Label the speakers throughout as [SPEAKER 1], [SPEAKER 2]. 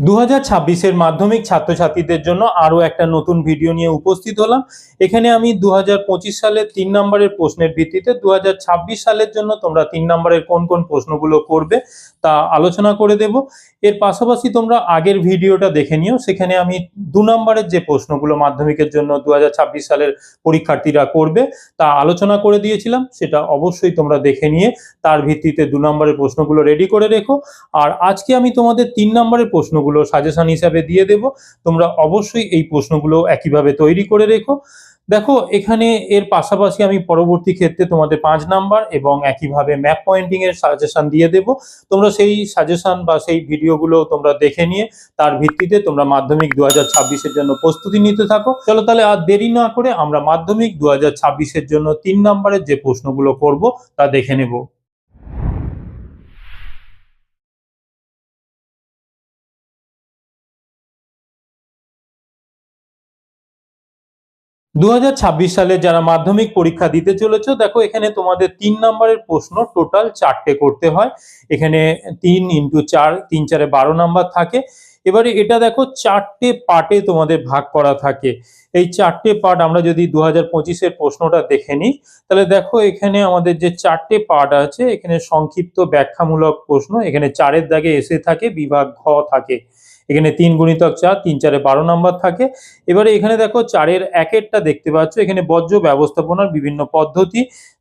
[SPEAKER 1] দু হাজার মাধ্যমিক ছাত্রছাত্রীদের জন্য আরও একটা নতুন ভিডিও নিয়ে উপস্থিত হলাম। এখানে আমি দু হাজার পঁচিশ সালের তিন নম্বরের প্রশ্নের ভিত্তিতে দু হাজার ছাব্বিশ সালের জন্য তোমরা তিন নম্বরের কোন কোন প্রশ্নগুলো করবে তা আলোচনা করে দেব। এর পাশাপাশি তোমরা আগের ভিডিওটা দেখে নিও। সেখানে আমি দু নম্বরের যে প্রশ্নগুলো মাধ্যমিকের জন্য দু হাজার ছাব্বিশ সালের পরীক্ষার্থীরা করবে তা আলোচনা করে দিয়েছিলাম। সেটা অবশ্যই তোমরা দেখে নিয়ে তার ভিত্তিতে দু নম্বরের প্রশ্নগুলো রেডি করে রেখো। আর আজকে আমি তোমাদের তিন নম্বরের প্রশ্নগুলো সাজেশন হিসাবে দিয়ে দেব। তোমরা অবশ্যই এই প্রশ্নগুলো একইভাবে তৈরি করে রেখো। দেখো, এখানে এর পাশাপাশি আমি পরবর্তী ক্ষেত্রে তোমাদের পাঁচ নাম্বার এবং একইভাবে ম্যাপ পয়েন্টিং এর সাজেশন দিয়ে দেব। তোমরা সেই সাজেশন বা সেই ভিডিওগুলো তোমরা দেখে নিয়ে তার ভিত্তিতে তোমরা মাধ্যমিক দু হাজার জন্য প্রস্তুতি নিতে থাকো। চলো তাহলে আর দেরি না করে আমরা মাধ্যমিক দু হাজার জন্য তিন নাম্বারের যে প্রশ্নগুলো করব তা দেখে নেব। দু হাজার ছাব্বিশ সালে যারা মাধ্যমিক পরীক্ষা দিতে চলেছো, দেখো এখানে তোমাদের তিন নম্বরের প্রশ্ন টোটাল চারটে করতে হয়। এখানে তিন ইন্টু চার, তিন চারে বারো নাম্বার থাকে। এবারে এটা দেখো চারটে পার্টে তোমাদের ভাগ করা থাকে। এই চারটে পার্ট আমরা যদি দু হাজার প্রশ্নটা দেখে নিই, তাহলে দেখো এখানে আমাদের যে চারটে পার্ট আছে, এখানে সংক্ষিপ্ত ব্যাখ্যামূলক প্রশ্ন, এখানে চারের দাগে এসে থাকে, বিভাগ ঘ থাকে। এখানে তিন গুণিতক চার, তিন চারে বারো নাম্বার থাকে। এবারে এখানে দেখো চারের একেরটা দেখতে পাচ্ছ। এখানে বর্জ্য ব্যবস্থাপনার বিভিন্ন পদ্ধতি।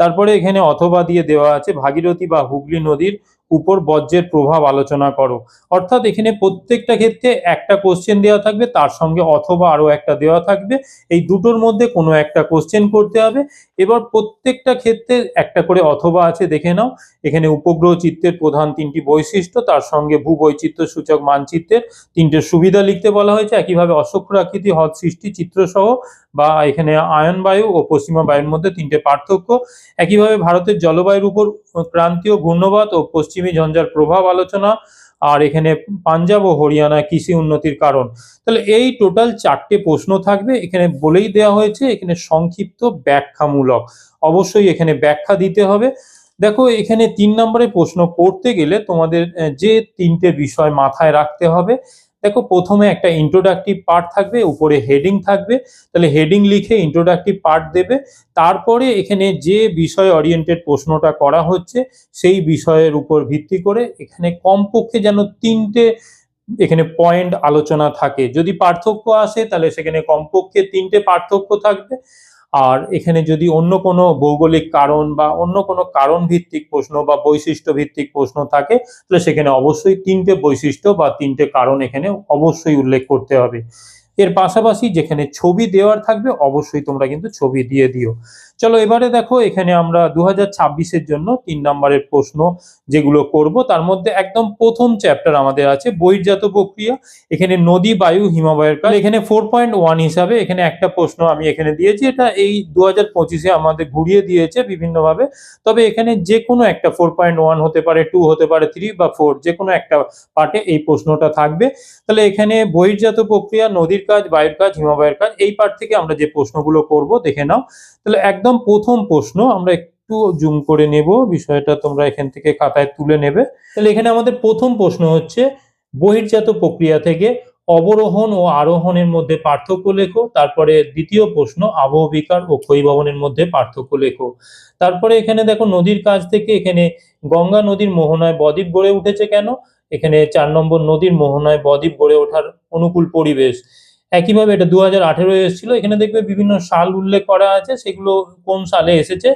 [SPEAKER 1] তারপরে এখানে অথবা দিয়ে দেওয়া আছে ভাগীরথী বা হুগলি নদীর উপর বর্জ্যের প্রভাব আলোচনা করো। অর্থাৎ এখানে প্রত্যেকটা ক্ষেত্রে একটা কোশ্চেন দেওয়া থাকবে, তার সঙ্গে অথবা আরও একটা দেওয়া থাকবে। এই দুটোর মধ্যে কোনো একটা কোশ্চেন করতে হবে। এবার প্রত্যেকটা ক্ষেত্রে একটা করে অথবা আছে, দেখে নাও। এখানে উপগ্রহ চিত্রের প্রধান তিনটি বৈশিষ্ট্য, তার সঙ্গে ভূবৈচিত্র্য সূচক মানচিত্রের তিনটে সুবিধা লিখতে বলা হয়েছে। একইভাবে অসক্র আকৃতি, হ্রদ সৃষ্টি, চিত্রসহ বা এখানে আয়ন বায়ু ও পশ্চিমা বায়ুর মধ্যে তিনটে পার্থক্য। একইভাবে ভারতের জলবায়ুর উপর ক্রান্তীয় ঘূর্ণবাদ ও পশ্চিমী ঝঞ্ঝার প্রভাব আলোচনা আর এখানে পাঞ্জাব ও হরিয়ানা কৃষি উন্নতির কারণ। তাহলে এই টোটাল চারটে প্রশ্ন থাকবে। এখানে বলেই দেওয়া হয়েছে, এখানে সংক্ষিপ্ত ব্যাখ্যামূলক। অবশ্যই এখানে ব্যাখ্যা দিতে হবে। দেখো, এখানে তিন নম্বরে প্রশ্ন করতে গেলে তোমাদের যে তিনটে বিষয় মাথায় রাখতে হবে দেখো, প্রথমে একটা ইন্ট্রোডাক্টিভ পার্ট থাকবে, উপরে হেডিং থাকবে, তাহলে হেডিং লিখে ইন্ট্রোডাক্টিভ পার্ট দেবে, তারপরে এখানে যে বিষয় ওরিয়েন্টেড প্রশ্নটা করা হচ্ছে, সেই বিষয়ের উপর ভিত্তি করে এখানে কমপক্ষে যেন তিনটে এখানে পয়েন্ট আলোচনা থাকে। যদি পার্থক্য আসে, তাহলে সেখানে কমপক্ষে তিনটে পার্থক্য থাকবে। আর এখানে যদি অন্য কোনো ভৌগোলিক কারণ বা অন্য কোনো কারণ ভিত্তিক প্রশ্ন বা বৈশিষ্ট্য ভিত্তিক প্রশ্ন থাকে, তাহলে সেখানে অবশ্যই তিনটে বৈশিষ্ট্য বা তিনটে কারণ এখানে অবশ্যই উল্লেখ করতে হবে। এর পাশাপাশি যেখানে ছবি দেওয়ার থাকবে, অবশ্যই তোমরা কিন্তু ছবি দিয়ে দিও। চলো এবারে দেখো, এখানে আমরা দু হাজার জন্য তিন নম্বরের প্রশ্ন যেগুলো করব, তার মধ্যে একদম প্রথম চ্যাপ্টার আমাদের আছে, বহির্জাত প্রক্রিয়া, এখানে নদী, বায়ু হিমালয়ের কাল এখানে ফোর পয়েন্ট ওয়ান হিসাবে এখানে একটা প্রশ্ন আমি এখানে দিয়েছি, এটা এই দু হাজার আমাদের ঘুরিয়ে দিয়েছে বিভিন্নভাবে, তবে এখানে যে কোনো একটা ফোর পয়েন্ট ওয়ান হতে পারে টু হতে পারে থ্রি বা ফোর যে কোনো একটা পার্টে এই প্রশ্নটা থাকবে। তাহলে এখানে বহির্জাত প্রক্রিয়া, নদীর কাজ, বায়ুর কাজ হিমালয়ের কাজ, এই পার্ট থেকে আমরা যে প্রশ্নগুলো করব, দেখে নাও। তাহলে একদম প্রথম প্রশ্ন, আমরা একটু জুম করে নেব, বিষয়টা তোমরা এখান থেকে খাতায় তুলে নেবে। তাহলে এখানে আমাদের প্রথম প্রশ্ন হচ্ছে, বহির্জাত প্রক্রিয়া থেকে অবরোহণ ও আরোহণের মধ্যে পার্থক্য লেখো, তারপরে দ্বিতীয় প্রশ্ন আবহবিকার ও ক্ষয়ভবনের মধ্যে পার্থক্য লেখো। তারপরে এখানে দেখো নদীর কাজ থেকে এখানে গঙ্গা নদীর মোহনায় বদ্বীপ গড়ে উঠেছে কেন? এখানে চার নম্বর নদীর মোহনায় বদ্বীপ গড়ে ওঠার অনুকূল পরিবেশ। একইভাবে এটা দু হাজার আঠেরো এসেছিল। এখানে দেখবে বিভিন্ন সাল উল্লেখ করা আছে, সেগুলো কোন সালে এসেছে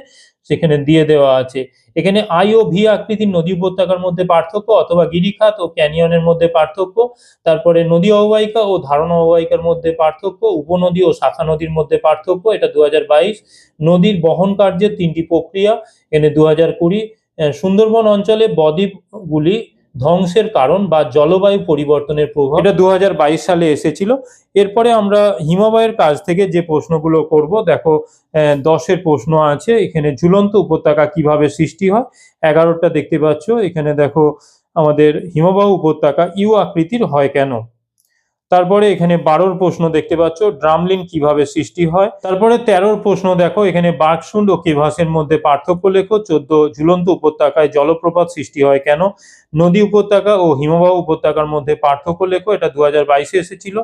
[SPEAKER 1] সেখানে দিয়ে দেওয়া আছে। এখানে আই ও ভি আকৃতির নদী উপত্যকার মধ্যে পার্থক্য অথবা গিরিখাত ও ক্যানিয়নের মধ্যে পার্থক্য। তারপরে নদী অববাহিকা ও ধারণা অববাহিকার মধ্যে পার্থক্য, উপনদী ও শাখা নদীর মধ্যে পার্থক্য, এটা দু হাজার বাইশ। নদীর বহন কার্যের তিনটি প্রক্রিয়া, এখানে দু সুন্দরবন অঞ্চলে বদ্বীপগুলি ধ্বংসের কারণ বা জলবায়ু পরিবর্তনের প্রভাব। এটা দু হাজার বাইশ সালে এসেছিল। এরপরে আমরা হিমবায়ের কাজ থেকে যে প্রশ্নগুলো করব, দেখো দশের প্রশ্ন আছে। এখানে ঝুলন্ত উপত্যকা কীভাবে সৃষ্টি হয়? এগারোটা দেখতে পাচ্ছ। এখানে দেখো, আমাদের হিমবাহ উপত্যকা ইউ আকৃতির হয় কেন? তারপরে এখানে বারোর প্রশ্ন দেখতে পাচ্ছ, ড্রামলিন কীভাবে সৃষ্টি হয়? তারপরে তেরোর প্রশ্ন দেখো, এখানে বাঘসুন্ড ও কেভাসের মধ্যে পার্থক্য লেখো, চোদ্দ ঝুলন্ত উপত্যকায় জলপ্রপাত সৃষ্টি হয় কেন? নদী উপত্যকা ও হিমবাহ উপত্যকার মধ্যে পার্থক্য লেখো, এটা দু হাজার বাইশে এসেছিল।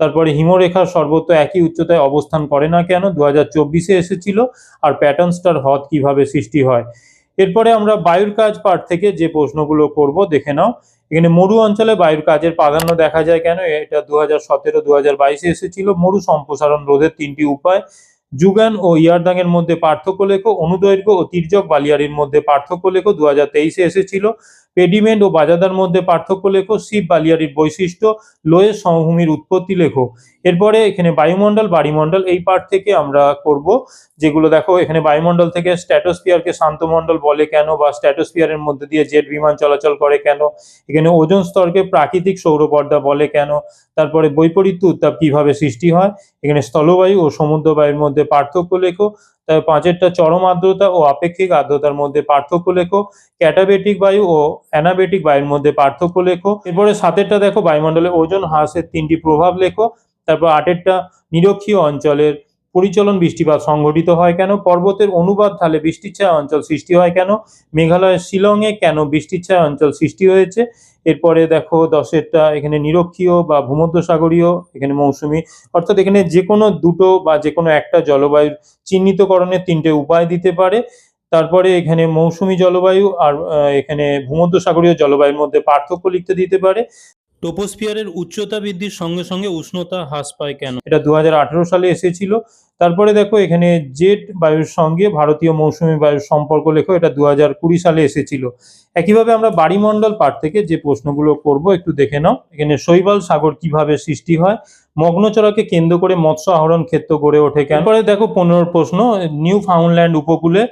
[SPEAKER 1] তারপরে হিমরেখার সর্বত্র একই উচ্চতায় অবস্থান করে না কেন? দু হাজার চব্বিশে এসেছিল। আর প্যাটার্ন স্টার হ্রদ কীভাবে সৃষ্টি হয়? এরপরে আমরা বায়ুর কাজ পার্ট থেকে যে প্রশ্নগুলো করব, দেখে নাও। এখানে মরু অঞ্চলে বায়ুর কাজের প্রাধান্য দেখা যায় কেন? এটা দু হাজার সতেরো দু হাজার বাইশে এসেছিল। মরু সম্প্রসারণ রোধের তিনটি উপায়। যুগান ও ইয়ারদাং এর মধ্যে পার্থক্য লেখো। অনুদৈর্ঘ্য ও তির্যক বালিয়ারির মধ্যে পার্থক্য লেখো। দু হাজার তেইশে এসেছিল। পেডিমেন্ট ও বাজাদার মধ্যে পার্থক্য লেখো, শিব বালিয়ারির বৈশিষ্ট্য, লোয়ের সমভূমির উৎপত্তি লেখো। এরপরে এখানে বায়ুমণ্ডল, বাড়িমণ্ডল, এই পার্ট থেকে আমরা করব, যেগুলো দেখো, এখানে বায়ুমণ্ডল থেকে স্ট্র্যাটোস্ফিয়ারকে শান্তমণ্ডল বলে কেন, বা স্ট্র্যাটোস্ফিয়ারের মধ্যে দিয়ে জেট বিমান চলাচল করে কেন, এখানে ওজন স্তরকে প্রাকৃতিক সৌরপর্দা বলে কেন, তারপরে বৈপরীত্য উত্তাপ কীভাবে সৃষ্টি হয়, এখানে স্থলবায়ু ও সমুদ্রবায়ুর মধ্যে পার্থক্য লেখো তারপর পাঁচেরটা চরম আর্দ্রতা ও আপেক্ষিক আর্দ্রতার মধ্যে পার্থক্য লেখো। ক্যাটাবেটিক বায়ু ও অ্যানাবেটিক বায়ুর মধ্যে পার্থক্য লেখো। এরপরে সাতেরটা দেখো, বায়ুমণ্ডলে ওজন হ্রাসের তিনটি প্রভাব লেখো। তারপর আটেরটা, নিরক্ষীয় অঞ্চলের পরিচলন বৃষ্টিপাত সংঘটিত হয় কেন? পর্বতের অনুবাদ ঢালে বৃষ্টির ছায়া অঞ্চল সৃষ্টি হয় কেন? মেঘালয়ের শিলংয়ে কেন বৃষ্টির ছায়া অঞ্চল সৃষ্টি হয়েছে? এরপরে দেখো দশেরটা, এখানে নিরক্ষীয় বা ভূমধ্যসাগরীয়, এখানে মৌসুমি। অর্থাৎ এখানে যে কোনো দুটো বা যে কোনো একটা জলবায়ুর চিহ্নিতকরণের তিনটে উপায় দিতে পারে। তারপরে এখানে মৌসুমি জলবায়ু আর এখানে ভূমধ্যসাগরীয় জলবায়ুর মধ্যে পার্থক্য লিখতে দিতে পারে। টোপোস্ফিয়ারের উচ্চতা বৃদ্ধির সঙ্গে সঙ্গে উষ্ণতা হ্রাস পায় কেন? এটা দুহাজার আঠারো সালে এসেছিল। তারপরে দেখো, এখানে জেট বায়ুর সঙ্গে ভারতীয় মৌসুমী বায়ুর সম্পর্ক লেখো, এটা দু সালে এসেছিল। একইভাবে আমরা বাড়িমণ্ডল পাঠ থেকে যে প্রশ্নগুলো করব, একটু দেখে নাও। এখানে শৈবাল সাগর কীভাবে সৃষ্টি হয় মগ্নচড়াকে কেন্দ্র করে মৎস্য আহরণ ক্ষেত্র গড়ে ওঠে কেন? পরে দেখো পনেরো প্রশ্ন নিউ ফাউন্ডল্যান্ড উপকূলে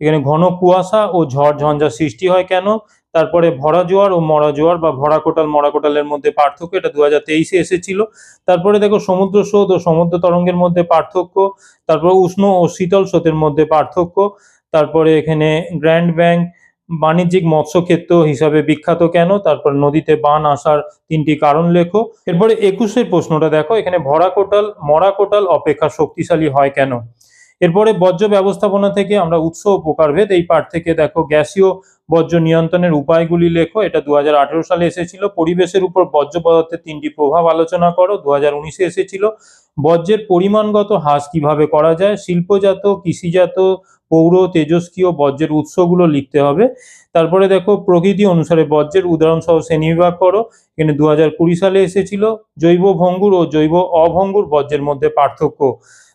[SPEAKER 1] এখানে ঘন কুয়াশা ও ঝড় ঝঞ্ঝা সৃষ্টি হয় কেন? তারপরে ভরা জোয়ার ও মরা জোয়ার বা ভরা কোটাল, মরা কোটালের মধ্যে পার্থক্য, এটা দু হাজার তেইশে এসেছিল। তারপরে দেখো সমুদ্র স্রোত ও সমুদ্র তরঙ্গের মধ্যে পার্থক্য, তারপর উষ্ণ ও শীতল স্রোতের মধ্যে পার্থক্য, তারপরে এখানে গ্র্যান্ড ব্যাংক বাণিজ্যিক মৎস্যক্ষেত্র হিসাবে বিখ্যাত কেন? তারপর নদীতে বান আসার তিনটি কারণ লেখো। এরপরে একুশের প্রশ্নটা দেখো, এখানে ভরা কোটাল, মরা কোটাল অপেক্ষা শক্তিশালী হয় কেন? এরপরে বর্জ্য ব্যবস্থাপনা থেকে আমরা উৎস ও প্রকারভেদ, এই পাঠ থেকে দেখো গ্যাসীয় বর্জ্য নিয়ন্ত্রণের উপায়গুলি লেখো। এটা দুহাজার আঠারো সালে এসেছিল। পরিবেশের উপর বর্জ্য পদার্থের তিনটি প্রভাব আলোচনা করো। দু হাজার এসেছিল। বর্জ্যের পরিমাণগত হ্রাস কীভাবে করা যায়? শিল্পজাত, কৃষিজাত, পৌর, তেজস্ক্রিয় বর্জ্যের উৎসগুলো লিখতে হবে। তারপরে দেখো প্রকৃতি অনুসারে বর্জ্যের উদাহরণ সহ শ্রেণীবিভাগ করো। এখানে দু সালে এসেছিল। জৈব ভঙ্গুর ও জৈব অভঙ্গুর বর্জ্যের মধ্যে পার্থক্য।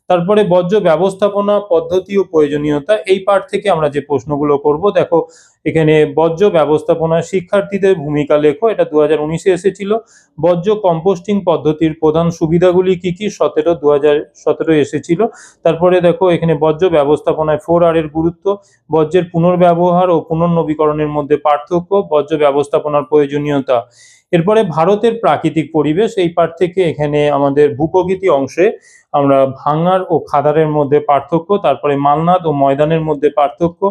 [SPEAKER 1] তারপরে বর্জ্য ব্যবস্থাপনা পদ্ধতি ও প্রয়োজনীয়তা, এই পাঠ থেকে আমরা যে প্রশ্নগুলো করব, দেখো, এখানে বর্জ্য ব্যবস্থাপনায় শিক্ষার্থীদের ভূমিকা লেখো, এটা দু হাজার উনিশে এসেছিল। বর্জ্য কম্পোস্টিং পদ্ধতির প্রধান সুবিধাগুলি কি কি? সতেরো দু হাজার সতেরো এসেছিল। তারপরে দেখো, এখানে বর্জ্য ব্যবস্থাপনায় ফোর আর এর গুরুত্ব, বর্জ্যের পুনর্ব্যবহার ও পুনর্নবীকরণের মধ্যে পার্থক্য, বর্জ্য ব্যবস্থাপনার প্রয়োজনীয়তা। এরপরে ভারতের প্রাকৃতিক পরিবেশ, এই পাঠ থেকে এখানে আমাদের ভূপ্রকৃতি অংশে আমরা ভাঙার ও খাদারের মধ্যে পার্থক্য, তারপরে মালনাদ ও ময়দানের মধ্যে পার্থক্য।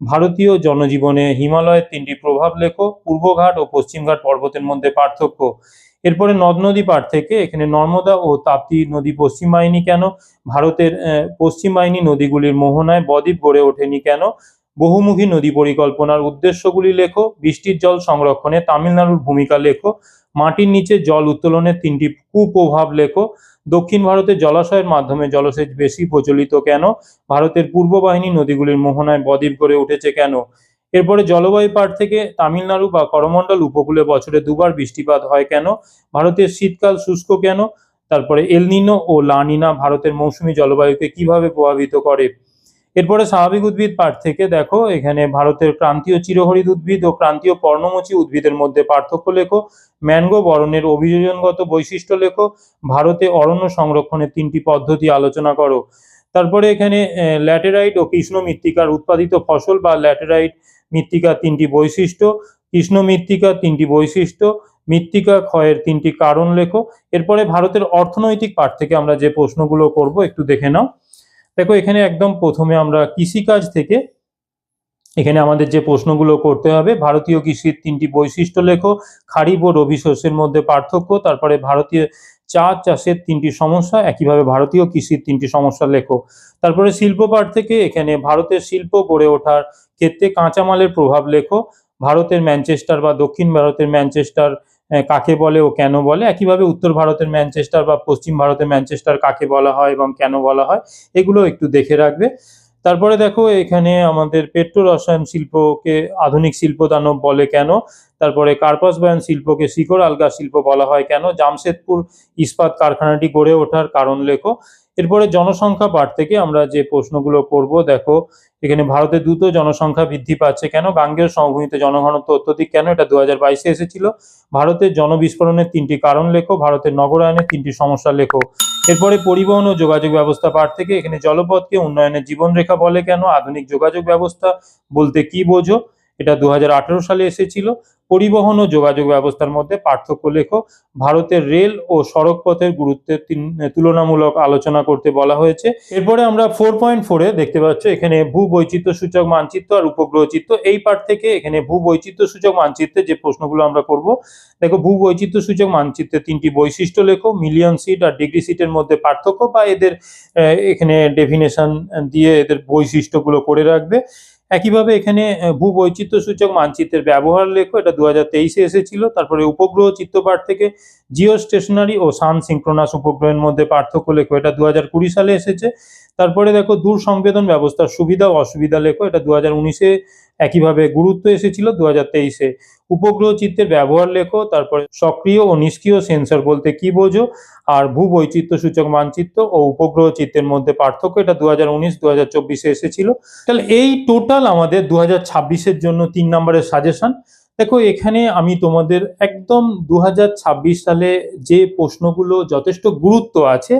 [SPEAKER 1] ভারতীয় জনজীবনে হিমালয়ের তিনটি প্রভাব লেখো, পূর্বঘাট ও পশ্চিমঘাট পর্বতের মধ্যে পার্থক্য। এরপরে নদ নদী পাঠ থেকে এখানে নর্মদা ও তাপ্তি নদী পশ্চিম বাহিনী কেন? ভারতের পশ্চিম বাহিনী নদীগুলির মোহনায় বদ্বীপ গড়ে ওঠেনি কেন? বহুমুখী নদী পরিকল্পনার উদ্দেশ্যগুলি লেখো, বৃষ্টির জল সংরক্ষণে তামিলনাড়ুর ভূমিকা লেখো, মাটির নিচে জল উত্তোলনের তিনটি কুপ্রভাব লেখো, দক্ষিণ ভারতে জলাশয়ের মাধ্যমে জলসেচ বেশি প্রচলিত কেন, ভারতের পূর্ব বাহিনী নদীগুলির মোহনায় বদ্বীপ গড়ে উঠেছে কেন? এরপরে জলবায়ু পাট থেকে তামিলনাড়ু বা করমণ্ডল উপকূলে বছরে দুবার বৃষ্টিপাত হয় কেন, ভারতের শীতকাল শুষ্ক কেন, তারপরে এলনিনো ও লানিনা ভারতের মৌসুমী জলবায়ুকে কীভাবে প্রভাবিত করে? এরপরে স্বাভাবিক উদ্ভিদ পাঠ থেকে দেখো, এখানে ভারতের ক্রান্তীয় চিরহরিত উদ্ভিদ ও ক্রান্তীয় পর্ণমোচী উদ্ভিদের মধ্যে পার্থক্য লেখো। ম্যানগো বরণের অভিযোজনগত বৈশিষ্ট্য লেখো। ভারতে অরণ্য সংরক্ষণের তিনটি পদ্ধতি আলোচনা করো। তারপরে এখানে ল্যাটেরাইট ও কৃষ্ণ মৃত্তিকার উৎপাদিত ফসল বা ল্যাটেরাইট মৃত্তিকার তিনটি বৈশিষ্ট্য। কৃষ্ণ মৃত্তিকার তিনটি বৈশিষ্ট্য। মৃত্তিকা ক্ষয়ের তিনটি কারণ লেখো। এরপরে ভারতের অর্থনৈতিক পাঠ থেকে আমরা যে প্রশ্নগুলো করব, একটু দেখে নাও। দেখো, এখানে একদম প্রথমে আমরা কৃষিকাজ থেকে এখানে আমাদের যে প্রশ্নগুলো করতে হবে, ভারতীয় কৃষির তিনটি বৈশিষ্ট্য লেখো, খারিফ ও রবি শস্যের মধ্যে পার্থক্য, তারপরে ভারতীয় চা চাষের তিনটি সমস্যা, একইভাবে ভারতীয় কৃষির তিনটি সমস্যা লেখো। তারপরে শিল্প পাঠ থেকে এখানে ভারতের শিল্প গড়ে ওঠার ক্ষেত্রে কাঁচামালের প্রভাব লেখো, ভারতের ম্যানচেস্টার বা দক্ষিণ ভারতের ম্যানচেস্টার কাকে বলে ও কেন বলে? একইভাবে উত্তর ভারতের ম্যানচেস্টার বা পশ্চিম ভারতের ম্যানচেস্টার কাকে বলা হয় এবং কেন বলা হয়, এগুলো একটু দেখে রাখবে। তারপরে দেখো, এখানে আমাদের পেট্রো রসায়ন শিল্পকে, আধুনিক শিল্প দানব বলে কেন? তারপরে কার্পাস বয়ান শিল্পকে শিকড় আলগা শিল্প বলা হয় কেন? জামশেদপুর ইস্পাত কারখানাটি গড়ে ওঠার কারণ লেখো। এরপরে জনসংখ্যা পাঠ থেকে আমরা যে প্রশ্নগুলো করব, দেখো, এখানে ভারতে দ্রুত জনসংখ্যা বৃদ্ধি পাচ্ছে কেন? গাঙ্গেয় সমভূমিতে জনঘনত্ব অত্যধিক কেন? এটা দু হাজার বাইশে এসেছিল। ভারতের জনবিস্ফোরণের তিনটি কারণ লেখো, ভারতের নগরায়নের তিনটি সমস্যা লেখো। এরপরে পরিবহন ও যোগাযোগ ব্যবস্থা পাঠ থেকে এখানে জলপথকে উন্নয়নের জীবনরেখা বলে কেন? আধুনিক যোগাযোগ ব্যবস্থা বলতে কি বোঝো? এটা দু হাজার আঠারো সালে এসেছিল। পরিবহন ও যোগাযোগ ব্যবস্থার মধ্যে পার্থক্য লেখো, ভারতের রেল ও সড়ক পথের গুরুত্বের তুলনামূলক আলোচনা করতে বলা হয়েছে। এরপরে আমরা ফোর পয়েন্ট ফোরে দেখতে পাচ্ছ, এখানে ভূ বৈচিত্র্য সূচক মানচিত্র আর উপগ্রহ চিত্র। এই পার্ট থেকে এখানে ভূ বৈচিত্র্য সূচক মানচিত্রে যে প্রশ্নগুলো আমরা করব, দেখো ভূ বৈচিত্র্য সূচক মানচিত্রে তিনটি বৈশিষ্ট্য লেখো, মিলিয়ন সিট আর ডিগ্রি সিটের মধ্যে পার্থক্য বা এদের এখানে ডেফিনেশন দিয়ে এদের বৈশিষ্ট্যগুলো করে রাখবে। একইভাবে এখানে আহ, ভূ বৈচিত্র সূচক মানচিত্রের ব্যবহার লেখো এটা দু হাজার তেইশে এসেছিল। তারপরে উপগ্রহ চিত্রপাঠ থেকে জিও স্টেশনারি ও সান সিঙ্ক্রোনাস উপগ্রহের মধ্যে পার্থক্য লেখো এটা দু হাজার কুড়ি সালে এসেছে। তারপরে দেখো দূর সংবেদন ব্যবস্থার সুবিধা ও অসুবিধা লেখো এটা দু হাজার উনিশে একইভাবে গুরুত্ব এসেছিল দু হাজার তেইশে। উপগ্রহ চিত্রের ব্যবহার লেখো, তারপরে সক্রিয় ও নিষ্ক্রিয় সেন্সর বলতে কি বোঝো, আর ভূ বৈচিত্র্য সূচক মানচিত্র ও উপগ্রহ চিত্রের মধ্যে পার্থক্য এটা দু হাজার উনিশ দু হাজার চব্বিশে এসেছিল। তাহলে এই টোটাল আমাদের দু হাজার ছাব্বিশের জন্য তিন নম্বরের সাজেশন দেখো, এখানে আমি তোমাদের একদম দু হাজার ছাব্বিশ সালে যে প্রশ্নগুলো যথেষ্ট গুরুত্ব আছে,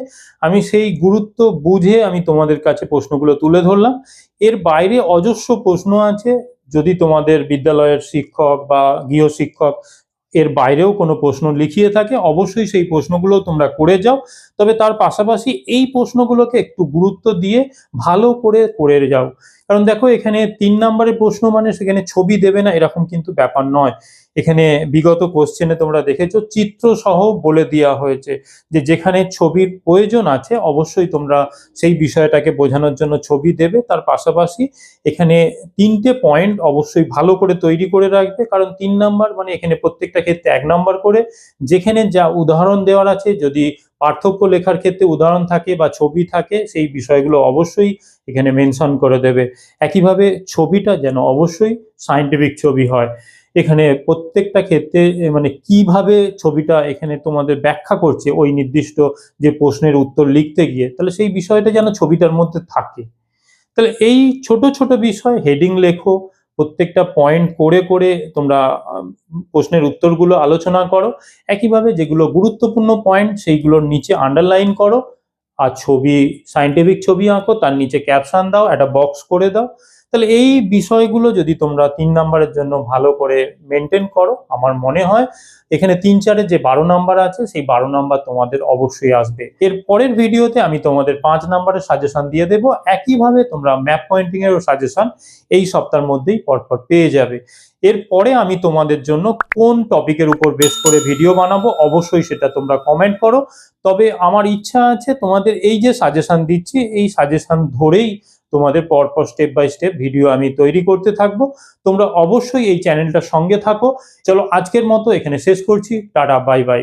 [SPEAKER 1] আমি সেই গুরুত্ব বুঝে আমি তোমাদের কাছে প্রশ্নগুলো তুলে ধরলাম। এর বাইরে অজস্র প্রশ্ন আছে যদি তোমাদের বিদ্যালয়ের শিক্ষক বা গৃহ শিক্ষক এর বাইরেও কোনো প্রশ্ন লিখিয়ে থাকে, অবশ্যই সেই প্রশ্নগুলো তোমরা করে যাও। তবে তার পাশাপাশি এই প্রশ্নগুলোকে একটু গুরুত্ব দিয়ে ভালো করে করে যাও। কারণ দেখো, এখানে তিন নম্বরের প্রশ্ন মানে সেখানে ছবি দেবে না, এরকম কিন্তু ব্যাপার নয়। এখানে বিগত কোশ্চেনে তোমরা দেখেছ চিত্র সহ বলে দেওয়া হয়েছে যে যেখানে ছবির প্রয়োজন আছে, অবশ্যই তোমরা সেই বিষয়টাকে বোঝানোর জন্য ছবি দেবে। তার পাশাপাশি এখানে তিনটে পয়েন্ট অবশ্যই ভালো করে তৈরি করে রাখবে, কারণ তিন নাম্বার মানে এখানে প্রত্যেকটা ক্ষেত্রে এক নাম্বার করে। যেখানে যা উদাহরণ দেওয়ার আছে, যদি পার্থক্য লেখার ক্ষেত্রে উদাহরণ থাকে বা ছবি থাকে, সেই বিষয়গুলো অবশ্যই এখানে মেনশন করে দেবে। একইভাবে ছবিটা যেন অবশ্যই সাইন্টিফিক ছবি হয়। এখানে প্রত্যেকটা ক্ষেত্রে মানে কীভাবে ছবিটা এখানে তোমাদের ব্যাখ্যা করছে ওই নির্দিষ্ট যে প্রশ্নের উত্তর লিখতে গিয়ে, তাহলে সেই বিষয়টা যেন ছবিটার মধ্যে থাকে। তাহলে এই ছোট ছোট বিষয় হেডিং লেখো প্রত্যেকটা পয়েন্ট করে করে তোমরা প্রশ্নের উত্তরগুলো আলোচনা করো। একইভাবে যেগুলো গুরুত্বপূর্ণ পয়েন্ট সেইগুলোর নিচে আন্ডারলাইন করো। আর ছবি সাইন্টিফিক ছবি আঁকো, তার নিচে ক্যাপশান দাও, একটা বক্স করে দাও। তাহলে এই বিষয়গুলো যদি তোমরা তিন নাম্বারের জন্য ভালো করে মেনটেন করো, আমার মনে হয় এখানে তিন চারের যে বারো নাম্বার আছে, সেই বারো নাম্বার তোমাদের অবশ্যই আসবে। এর পরের ভিডিওতে আমি তোমাদের পাঁচ নাম্বারের সাজেশন দিয়ে দেব। একইভাবে তোমরা ম্যাপ পয়েন্টিং এরও সাজেশন এই সপ্তাহের মধ্যেই পরপর পেয়ে যাবে। এরপরে আমি তোমাদের জন্য কোন টপিকের উপর বেস করে ভিডিও বানাবো, অবশ্যই সেটা তোমরা কমেন্ট করো। তবে আমার ইচ্ছা আছে তোমাদের এই যে সাজেশন দিচ্ছি, এই সাজেশন ধরেই তোমাদের পরপর স্টেপ বাই স্টেপ ভিডিও আমি তৈরি করতে থাকব। তোমরা অবশ্যই এই চ্যানেলটার সঙ্গে থাকো। চলো আজকের মতো এখানে শেষ করছি। Tata bye bye